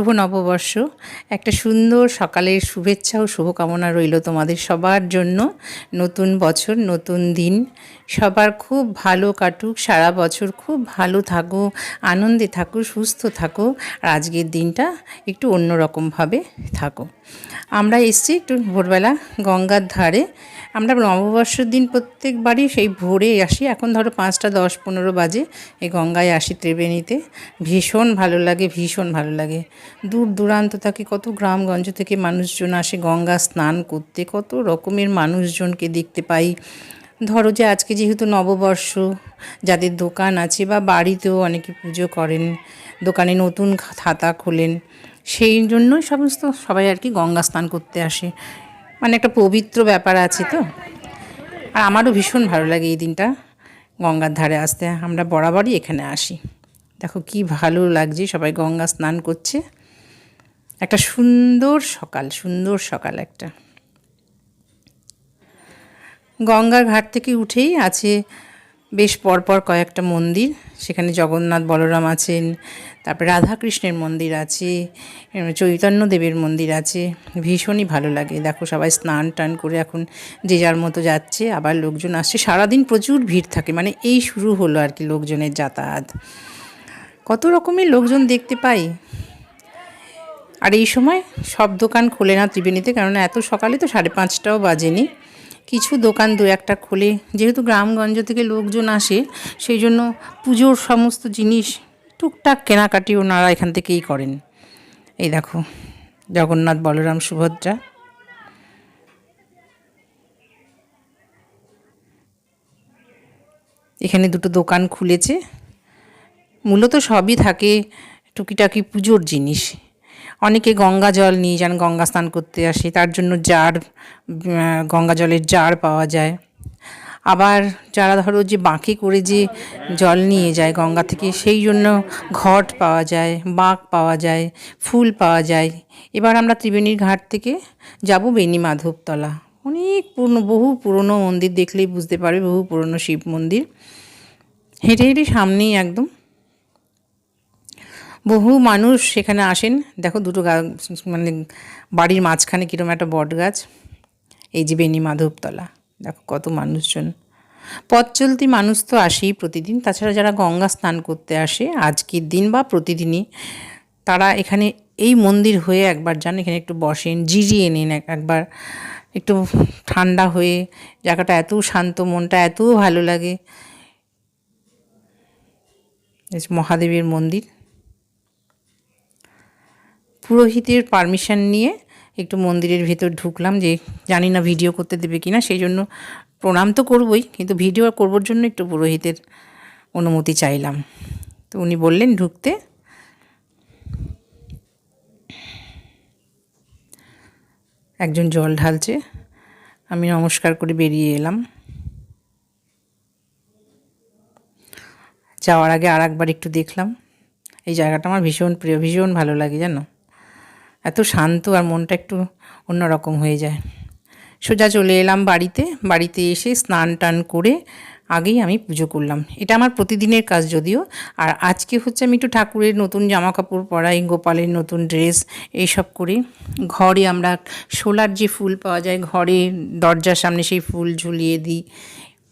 শুভ নববর্ষ। একটা সুন্দর সকালের শুভেচ্ছা ও শুভকামনা রইল তোমাদের সবার জন্য। নতুন বছর, নতুন দিন। সবার খুব ভালো কাটুক, সারা বছর খুব ভালো থাকো, আনন্দে থাকো, সুস্থ থাকো, আর আজকের দিনটা একটু অন্যরকমভাবে থাকো। আমরা এসছি একটু ভোরবেলা গঙ্গার ধারে। আমরা নববর্ষের দিন প্রত্যেকবারই সেই ভোরে আসি। এখন ধরো পাঁচটা, দশ, পনেরো বাজে। এই গঙ্গায় আসি ত্রিবেণীতে। ভীষণ ভালো লাগে, ভীষণ ভালো লাগে। দূর দূরান্ত থেকে কত গ্রামগঞ্জ থেকে মানুষজন আসে গঙ্গা স্নান করতে, কত রকমের মানুষজনকে দেখতে পাই। ধরো যে আজকে যেহেতু নববর্ষ, যাদের দোকান আছে বা বাড়িতেও অনেকে পুজো করেন, দোকানে নতুন খাতা খোলেন, সেই জন্যই সমস্ত সবাই আর কি গঙ্গা স্নান করতে আসে। মানে একটা পবিত্র ব্যাপার আছে তো। আর আমারও ভীষণ ভালো লাগে এই দিনটা, গঙ্গার ধারে আসতে। আমরা বরাবরই এখানে আসি। দেখো কি ভালো লাগছে, সবাই গঙ্গা স্নান করছে। একটা সুন্দর সকাল সুন্দর সকাল একটা। গঙ্গার ঘাট থেকে উঠেই আছে বেশ পরপর কয়েকটা মন্দির। সেখানে জগন্নাথ বলরাম আছেন, তারপরে রাধাকৃষ্ণের মন্দির আছে চৈতন্য দেবের মন্দির আছে। ভীষণই ভালো লাগে। দেখো সবাই স্নান টান করে এখন যে যার মতো যাচ্ছে, আবার লোকজন আসছে। সারাদিন প্রচুর ভিড় থাকে মানে এই শুরু হলো আর কি লোকজনের যাতায়াত। কত রকমের লোকজন দেখতে পাই। আর এই সময় সব দোকান খোলে না ত্রিবেণীতে কারণ এত সকালে তো সাড়ে পাঁচটাও বাজেনি। কিছু দোকান দু একটা খোলে, যেহেতু গ্রামগঞ্জ থেকে লোকজন আসে, সেই জন্য পুজোর সমস্ত জিনিস টুকটাক কেনাকাটি ওনারা এখান থেকেই করেন। এই দেখো, জগন্নাথ বলরাম সুভদ্রা। এখানে দুটো দোকান খুলেছে। মূলত সবই থাকে টুকিটাকি পুজোর জিনিস। অনেকে গঙ্গা জল নিয়ে যান, গঙ্গা স্নান করতে আসে, তার জন্য জার গঙ্গা জলের জার পাওয়া যায়। আবার যারা ধরো যে বাঁকে করে যে জল নিয়ে যায় গঙ্গা থেকে, সেই জন্য ঘট পাওয়া যায়, বাঁক পাওয়া যায়, ফুল পাওয়া যায়। এবার আমরা ত্রিবেণীর ঘাট থেকে যাব বেনি মাধবতলা অনেক পুরনো, বহু পুরনো মন্দির দেখলেই বুঝতে পারবে, বহু পুরনো শিব মন্দির। হেঁটে হেঁটে সামনেই একদম বহু মানুষ সেখানে আসেন। দেখো দুটো মানে বাড়ির মাঝখানে কীরকম একটা বট গাছ এই যে বেনি মাধবতলা। দেখো কত মানুষজন। পথ চলতি মানুষ তো আসেই প্রতিদিন। তাছাড়া যারা গঙ্গা স্নান করতে আসে, আজকের দিন বা প্রতিদিনই তারা এখানে এই মন্দির হয়ে একবার যান, এখানে একটু বসেন জিরিয়ে নিন একবার। একটু ঠান্ডা হয়ে জায়গাটা এত শান্ত, মনটা এত ভালো লাগে। মহাদেবের মন্দির। পুরোহিতের পারমিশন নিয়ে একটু মন্দিরের ভেতর ঢুকলাম যে জানি না ভিডিও করতে দেবে কি না সেই জন্য প্রণাম তো করবই, কিন্তু ভিডিও করবার জন্য একটু পুরোহিতের অনুমতি চাইলাম। তো উনি বললেন ঢুকতে। একজন জল ঢালছে, আমি নমস্কার করে বেরিয়ে এলাম। যাওয়ার আগে আর একবার একটু দেখলাম। এই জায়গাটা আমার ভীষণ প্রিয়, ভীষণ ভালো লাগে, জানো? এত শান্ত আর মনটা একটু অন্যরকম হয়ে যায়। সোজা চলে এলাম বাড়িতে। বাড়িতে এসে স্নান টান করে আগেই আমি পুজো করলাম। এটা আমার প্রতিদিনের কাজ যদিও। আর আজকে হচ্ছে আমি একটু ঠাকুরের নতুন জামা কাপড় পরাই, গোপালের নতুন ড্রেস এইসব করি। ঘরে আমরা সোলার যে ফুল পাওয়া যায়, ঘরে দরজার সামনে সেই ফুল ঝুলিয়ে দিই,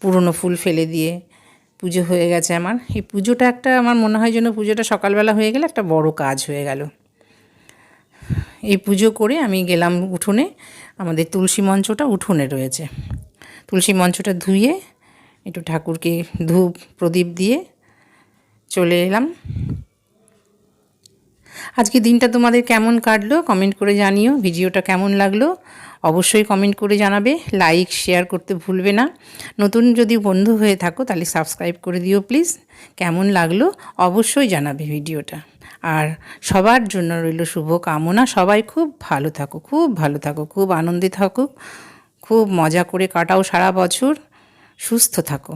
পুরনো ফুল ফেলে দিয়ে। পুজো হয়ে গেছে আমার। এই পুজোটা একটা আমার মনে হয় যেন পুজোটা সকালবেলা হয়ে গেলে একটা বড় কাজ হয়ে গেল। এই পুজো করে আমি গেলাম উঠোনে। আমাদের তুলসী মঞ্চটা উঠোনে রয়েছে। তুলসী মঞ্চটা ধুয়ে একটু ঠাকুরকে ধূপ, প্রদীপ দিয়ে চলে এলাম। আজকে দিনটা তোমাদের কেমন কাটলো কমেন্ট করে জানিও। ভিডিওটা কেমন লাগল অবশ্যই কমেন্ট করে জানাবে। লাইক, শেয়ার করতে ভুলবে না। নতুন যদি বন্ধু হয়ে থাকো তাহলে সাবস্ক্রাইব করে দিও প্লিজ। কেমন লাগল অবশ্যই জানাবে ভিডিওটা। আর সবার জন্য রইল শুভ কামনা সবাই খুব ভালো থাকো, খুব ভালো থাকো, খুব আনন্দে থাকো, খুব মজা করে কাটাও সারা বছর। সুস্থ থাকো।